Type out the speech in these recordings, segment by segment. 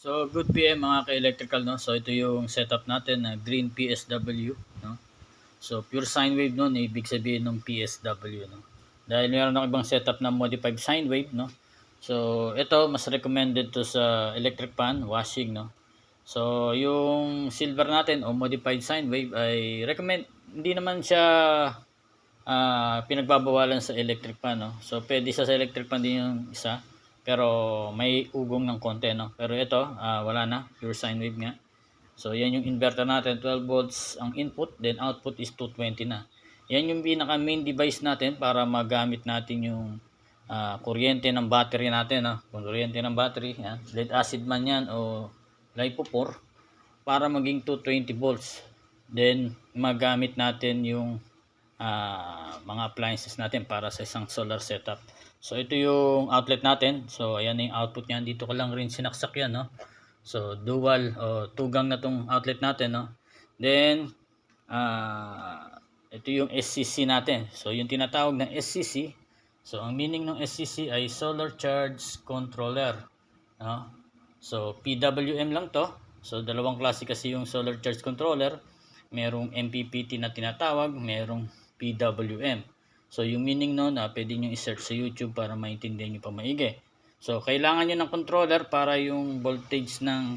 So, good PM mga ka-electrical, no? So, ito yung setup natin na green PSW, no? So, pure sine wave nun, ibig sabihin ng PSW, no? Dahil meron ako ibang setup na modified sine wave, no? So, ito, mas recommended to sa electric pan, washing, no? So, yung silver natin o modified sine wave ay recommend, hindi naman siya ah, pinagbabawalan sa electric pan, no? So, pwede sa electric pan din yung isa. Pero may ugong ng konti, no? Pero ito, ah, wala na. Pure sine wave nga. So, yan yung inverter natin. 12 volts ang input, then output is 220 na. Yan yung pinaka main device natin para magamit natin yung ah, kuryente ng battery natin. No? Kung kuryente ng battery, yan. lead acid man yan o LiPo4 para maging 220 volts. Then, magamit natin yung ah, mga appliances natin para sa isang solar setup. So ito yung outlet natin. So ayan yung output niyan. Dito ko lang rin sinaksak yan, no. So dual o tugang na tong outlet natin, no. Then ah ito yung SCC natin. So yung tinatawag na SCC. So ang meaning ng SCC ay Solar Charge Controller, no. So PWM lang to. So dalawang klase kasi yung Solar Charge Controller. Merong MPPT na tinatawag, merong PWM. So, yung meaning nun, na pwede nyo i-search sa YouTube para maintindihan nyo pa maigi. So, kailangan nyo ng controller para yung voltage ng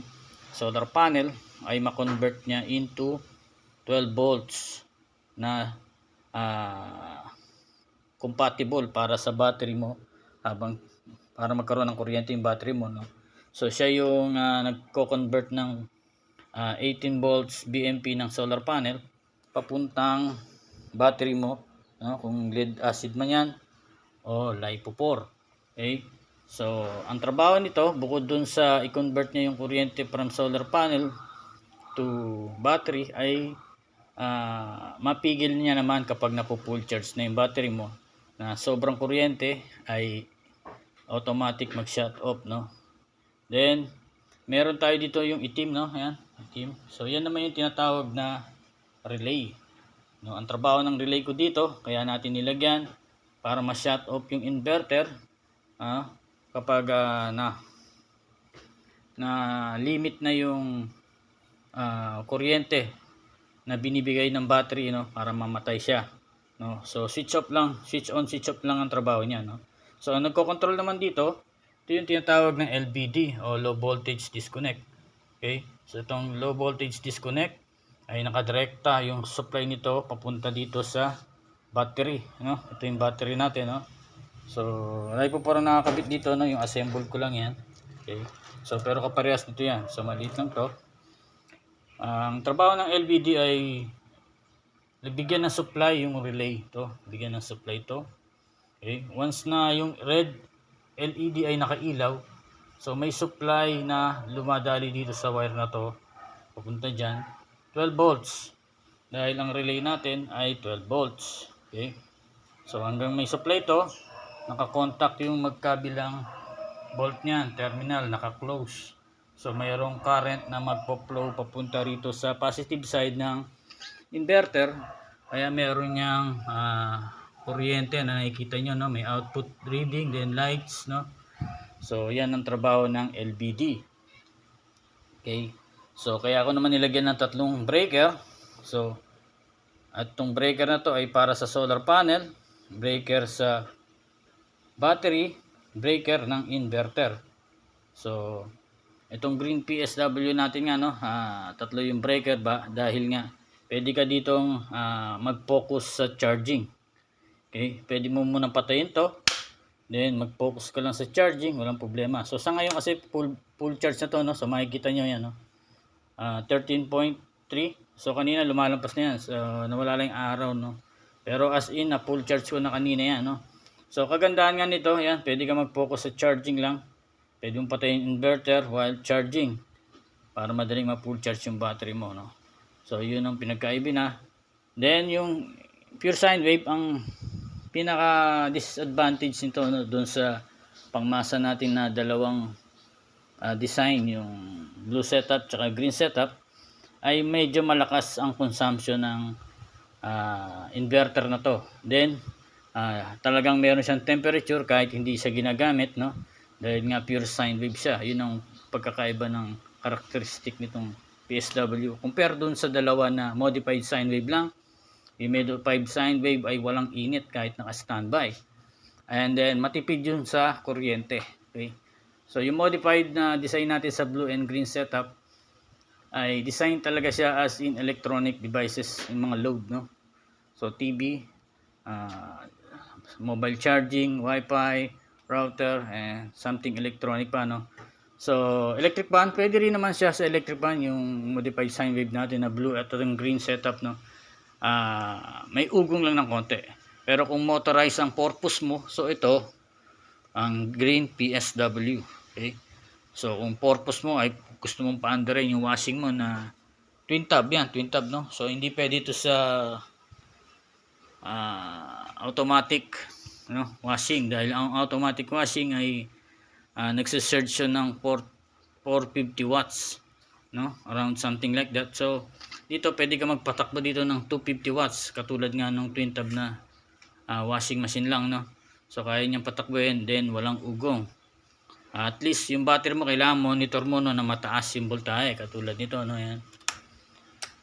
solar panel ay ma-convert niya into 12 volts na ah, compatible para sa battery mo habang para magkaroon ng kuryente yung battery mo no so siya yung ah, nagko-convert ng ah, 18 volts BMP ng solar panel papuntang battery mo no? kung lead acid man yan o LiPo4 okay? So ang trabaho nito bukod dun sa i-convert niya yung kuryente from solar panel to battery ay ah, mapigil niya naman kapag napo-full charge na yung battery mo. Na sobrang kuryente ay automatic mag-shut off no? Then meron tayo dito yung itim no? Ayan itim. So yan naman yung tinatawag na relay No, ang trabaho ng relay ko dito, kaya natin nilagyan para ma-shut off yung inverter ah, kapag ah, na na limit na yung ah, kuryente na binibigay ng battery no para mamatay siya no? So switch off lang switch on switch off lang ang trabaho niya no? So ang nagko-control naman dito ito yung tinatawag ng LVD o low voltage disconnect okay? So itong low voltage disconnect ay nakadirekta yung supply nito papunta dito sa battery no ito yung battery natin no? So wala po parang nakakabit dito no? Yung assemble ko lang yan. Okay? So pero kaparehas nito yan. So maliit lang to. Ang trabaho ng LVD ay bigyan ng supply yung relay to. Bigyan ng supply to. Okay? Once na yung red LED ay nakailaw so may supply na lumadali dito sa wire na to. Papunta dyan 12 volts. Dahil ang relay natin ay 12 volts. Okay? So hanggang may supply to nakakontact yung magkabilang volt niyan terminal naka-close. So mayroong current na magpo-flow papunta rito sa positive side ng inverter. Kaya meron niyang ah, kuryente na nakikita nyo no? May output reading then lights no? So yan ang trabaho ng LVD okay So, kaya ako naman nilagyan ng tatlong breaker. So, at tong breaker na to ay para sa solar panel, breaker sa battery, breaker ng inverter. So, itong green PSW natin nga, no, ah, tatlo yung breaker ba, dahil nga, pwede ka ditong ah, mag-focus sa charging. Okay, pwede mo muna patayin to, then mag-focus ka lang sa charging, walang problema. So, sa ngayon kasi full, full charge na to, no, so makikita nyo yan, no, Ah, 13.3 so kanina lumalampas na yan. So nawala lang yung araw no? Pero as in na full charge ko na kanina yan no? So kagandahan nga nito yan pwede ka mag focus sa charging lang. Pwede mong patayin inverter while charging para madaling ma full charge yung battery mo no? So yun ang pinagkaiba na. Then yung pure sine wave ang pinaka disadvantage nito no doon sa pangmasa natin na dalawang ah, design yung blue setup tsaka green setup ay medyo malakas ang consumption ng ah, inverter na to then ah, talagang meron siyang temperature kahit hindi siya ginagamit no dahil nga pure sine wave siya yun ang pagkakaiba ng karakteristik nitong PSW. Compare dun sa dalawa na modified sine wave lang. Yung modified sine wave ay walang init kahit naka-standby. And then matipid yun sa kuryente. Okay? So yung modified na design natin sa blue and green setup ay design talaga siya as in electronic devices, yung mga load, no? So TV, ah, mobile charging, Wi-Fi, router, and something electronic pa, no? So, electric fan, pwede rin naman siya sa electric fan, yung modified sine wave natin na blue at yung green setup, no? Ah, may ugong lang ng konti. Pero kung motorized ang purpose mo, so ito, ang green PSW. Okay? So, kung purpose mo ay gusto mong paandarin yung washing mo na twin tab yan, twin tab, no? So, hindi pwede ito sa ah, automatic no, washing dahil ang automatic washing ay uh, nagsisurge siya ng 4, 450 watts no around something like that so dito pwede ka magpatakbo dito ng 250 watts katulad nga ng twin tab na ah, washing machine lang no so kaya niyang patakbuhin then walang ugong at least yung battery mo kailangan monitor mo no, na mataas yung voltahe katulad nito no yan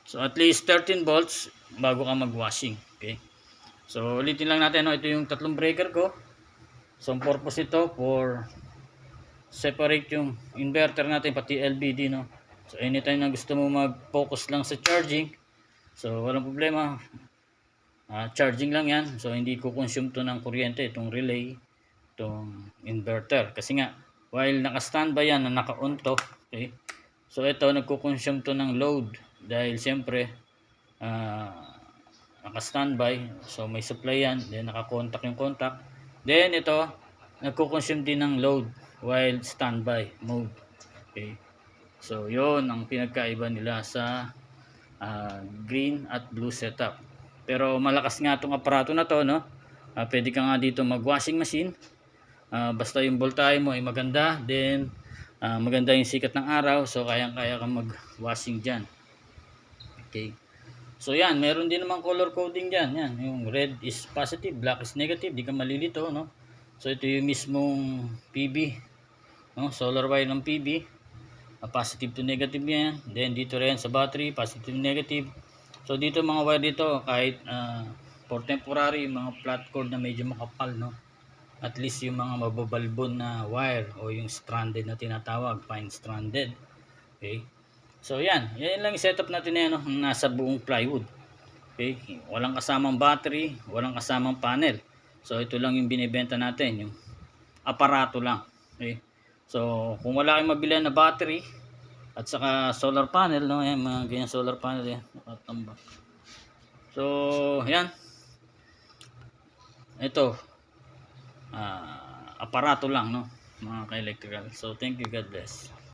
so at least 13 volts bago ka mag-washing okay So, ulitin lang natin, no? ito yung tatlong breaker ko. So, ang purpose ito for separate yung inverter natin, pati LBD, no? So, anytime na gusto mo mag-focus lang sa charging, so, walang problema. Ah, charging lang yan. So, hindi ko consume to ng kuryente, itong relay, itong inverter. Kasi nga, while naka-standby yan, na naka-on to, okay? So, ito, nagko-consume to ng load. Dahil, siyempre, ah, naka-standby. So may supply yan. Then naka-contact yung contact. Then ito, nagko-consume din ng load while standby mode. Okay. So yon ang pinagkaiba nila sa ah, green at blue setup. Pero malakas nga itong aparato na to, no? Ah, pwede ka nga dito mag-washing machine. Ah, basta yung voltahe mo ay maganda. Then, ah, maganda yung sikat ng araw. So, kayang-kaya kang mag-washing dyan. Okay. So yan, meron din naman color coding diyan. Yan, yung red is positive, black is negative, di ka malilito, no? So ito yung mismong PB, no? Solar wire ng PB. Uh, positive to negative yan. Then dito rin sa battery, positive negative. So dito mga wire dito kahit uh, for temporary, mga flat cord na medyo makapal, no? At least yung mga mababalbon na wire o yung stranded na tinatawag, fine stranded. Okay? So yan, yan lang yung setup natin na no? nasa buong plywood. Okay, walang kasamang battery, walang kasamang panel. So ito lang yung binibenta natin, yung aparato lang. Okay. So kung wala kayong mabili na battery at saka solar panel, no, yan mga ganyan solar panel yan, nakatambak. So yan. Ito ah, aparato lang, no, mga ka-electrical. So thank you, God bless.